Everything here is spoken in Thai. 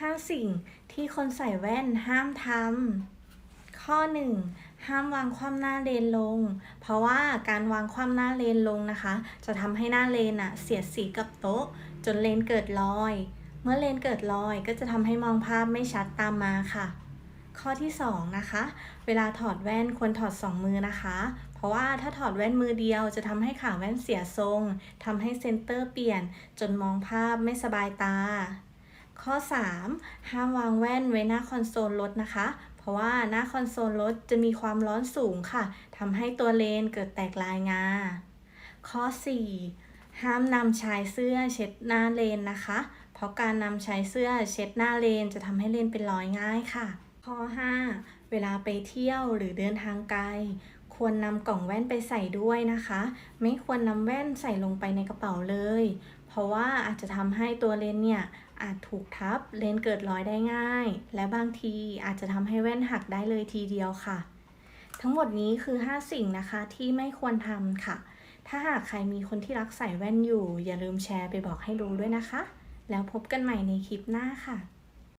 5 สิ่งที่คนใส่แว่นห้ามทำ ข้อ 1 ห้ามวางคว่ำหน้าเลนลง เพราะว่าการวางคว่ำหน้าเลนลงนะคะ จะทำให้หน้าเลนอะเสียดสีกับโต๊ะ จนเลนเกิดรอย เมื่อเลนเกิดรอยก็จะทำให้มองภาพไม่ชัดตามมาค่ะ ข้อที่ 2 นะคะ เวลาถอดแว่นควรถอด 2 มือนะคะ เพราะว่าถ้าถอดแว่นมือเดียวจะทำให้ขาแว่นเสียทรงทำให้เซนเตอร์เปลี่ยนจนมองภาพไม่สบายตา ข้อ 3 ห้ามวางแว่นไว้หน้าคอนโซลรถนะคะ เพราะว่าหน้าคอนโซลรถจะมีความร้อนสูงค่ะทำให้ตัวเลนเกิดแตกลายงา ข้อ 4 ห้ามนำชายเสื้อเช็ดหน้าเลนนะคะ เพราะการนำชายเสื้อเช็ดหน้าเลนจะทำให้เลนเป็นรอยง่ายค่ะ ข้อ 5 เวลาไปเที่ยวหรือเดินทางไกล ควรนำกล่องแว่นไปใส่ด้วยนะคะ ไม่ควรนำแว่นใส่ลงไปในกระเป๋าเลย เพราะว่าอาจจะทำให้ตัวเลนเนี่ย อาจถูกทับเลนเกิดรอยได้ง่าย และบางทีอาจจะทำให้แว่นหักได้เลยทีเดียวค่ะ ทั้งหมดนี้คือ 5 สิ่งนะคะที่ไม่ควรทำค่ะ ถ้าหากใครมีคนที่รักใส่แว่นอยู่ อย่าลืมแชร์ไปบอกให้รู้ด้วยนะคะ แล้วพบกันใหม่ในคลิปหน้าค่ะ